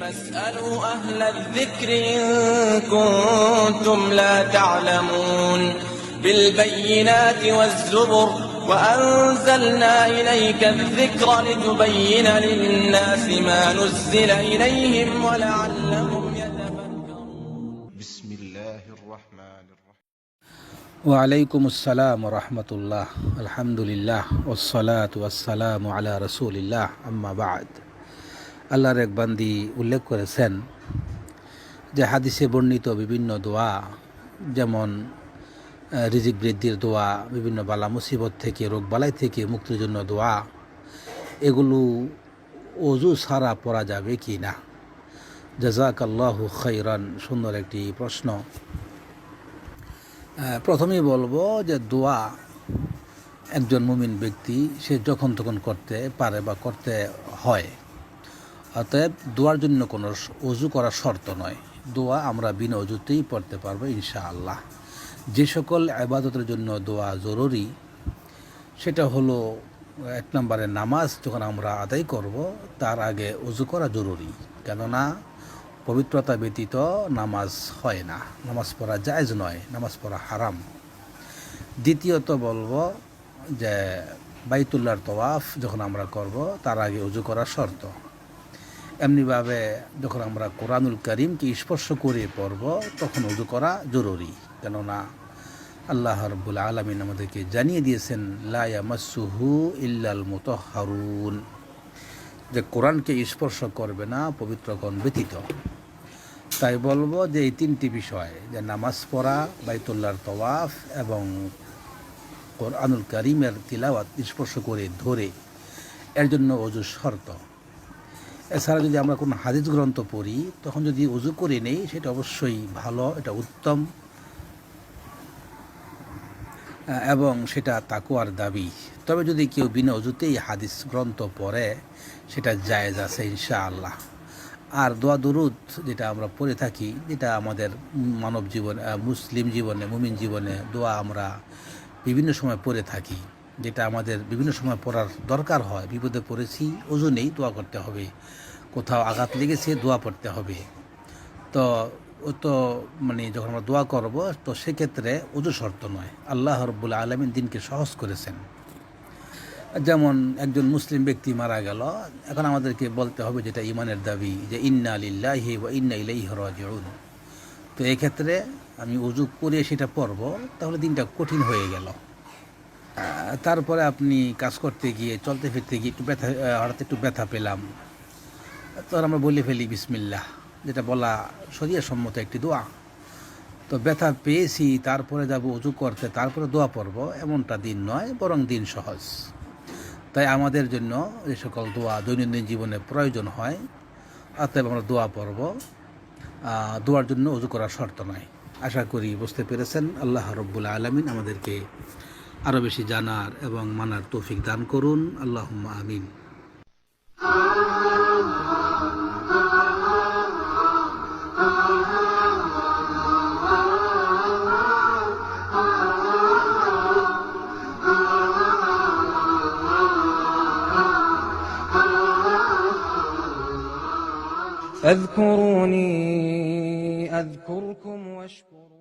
فاسألوا أهل الذكر إن كنتم لا تعلمون بالبينات والزبر وأنزلنا إليك الذكر لتبين للناس ما نزل إليهم ولعلهم يتفكرون. بسم الله الرحمن الرحيم. ওয়ালাইকুম আসসালাম রহমতুল্লাহ আলহামদুলিল্লাহ ওসলাত ওয়াসালাম আলা রসুলিল্লাহ, আম্মা বাদ। আল্লাহর এক বান্দি উল্লেখ করেছেন যে হাদিসে বর্ণিত বিভিন্ন দোয়া, যেমন রিজিক বৃদ্ধির দোয়া, বিভিন্ন বালা মুসিবত থেকে, রোগ বালাই থেকে মুক্তির জন্য দোয়া, এগুলো অজু ছাড়া পড়া যাবে কি না? জাজাক আল্লাহু খৈরান সুন্দর একটি প্রশ্ন। প্রথমেই বলব যে দোয়া একজন মুমিন ব্যক্তি, সে যখন তখন করতে পারে বা করতে হয়। অতএব দোয়ার জন্য কোনো অজু করা শর্ত নয়। দোয়া আমরা বিনা অজুতেই পড়তে পারব ইনশাআল্লাহ। যে সকল আবাদতের জন্য দোয়া জরুরি, সেটা হলো এক নম্বরে নামাজ যখন আমরা আদায় করব, তার আগে অজু করা জরুরি। কেননা পবিত্রতা ব্যতীত নামাজ হয় না। নামাজ পড়া জায়েজ নয়, নামাজ পড়া হারাম। দ্বিতীয়ত বলব যে বাইতুল্লাহর তওয়াফ যখন আমরা করব, তার আগে উজু করা শর্ত। এমনিভাবে যখন আমরা কোরআনুল করিমকে স্পর্শ করে পড়ব, তখন উজু করা জরুরি। কেননা আল্লাহ রব্বুল আলমিন আমাদেরকে জানিয়ে দিয়েছেন লায়া মাসুহু ইল্লাল মুতহারুন। যে কোরআনকে স্পর্শ করবে না পবিত্রগণ ব্যতীত। তাই বলব যে এই তিনটি বিষয়, যে নামাজ পড়া, বাইতুল্লাহর তওয়াফ এবং কোরআনুল করিমের তিলাওয়াত স্পর্শ করে ধরে, এর জন্য অজু শর্ত। এছাড়া যদি আমরা কোনো হাদিস গ্রন্থ পড়ি, তখন যদি অজু করে নেই, সেটা অবশ্যই ভালো, এটা উত্তম। এবং সেটা তাকুয়ার দাবি। তবে যদি কেউ বিনা অজুতেই হাদিস গ্রন্থ পড়ে, সেটা জায়েজ আছে ইনশাআল্লাহ। আর দোয়া দুরুদ যেটা আমরা পড়ে থাকি, যেটা আমাদের মানব জীবনে মুসলিম জীবনে, মুমিন জীবনে দোয়া আমরা বিভিন্ন সময় পড়ে থাকি, যেটা আমাদের বিভিন্ন সময় পড়ার দরকার হয়। বিপদে পড়েছি, অজু নেই, দোয়া করতে হবে। কোথাও আঘাত লেগেছে, দোয়া পড়তে হবে। তো ও তো মানে যখন আমরা দোয়া করব, তো সেক্ষেত্রে ওজু শর্ত নয়। আল্লাহ রব্বুল আলমিন দিনকে সহজ করেছেন। যেমন একজন মুসলিম ব্যক্তি মারা গেল, এখন আমাদেরকে বলতে হবে যেটা ইমানের দাবি, যে ইন্না আলিল্লাহি ওয়া ইন্না ইলাইহি রাজিউন। তো এক্ষেত্রে আমি উজু করে সেটা পড়ব, তাহলে দিনটা কঠিন হয়ে গেল। তারপরে আপনি কাজ করতে গিয়ে, চলতে ফিরতে গিয়ে একটু ব্যথা হঠাৎ একটু ব্যথা পেলাম। তখন আমরা বলে ফেলি বিসমিল্লাহ, যেটা বলা শরীয় সম্মত একটি দোয়া। তো ব্যথা পেয়েছি, তারপরে যাব উজু করতে, তারপরে দোয়া পড়ব, এমনটা দিন নয়, বরং দিন সহজ। তাই আমাদের জন্য যে সকল দোয়া দৈনন্দিন জীবনে প্রয়োজন হয়। অতএব আমরা দোয়া পর্ব দোয়ার জন্য উজু করার শর্ত নয় আশা করি বুঝতে পেরেছেন। আল্লাহ রব্বুল আলমিন আমাদেরকে আরও বেশি জানার এবং মানার তৌফিক দান করুন। আল্লাহ আমিন। فاذكروني أذكركم واشكروا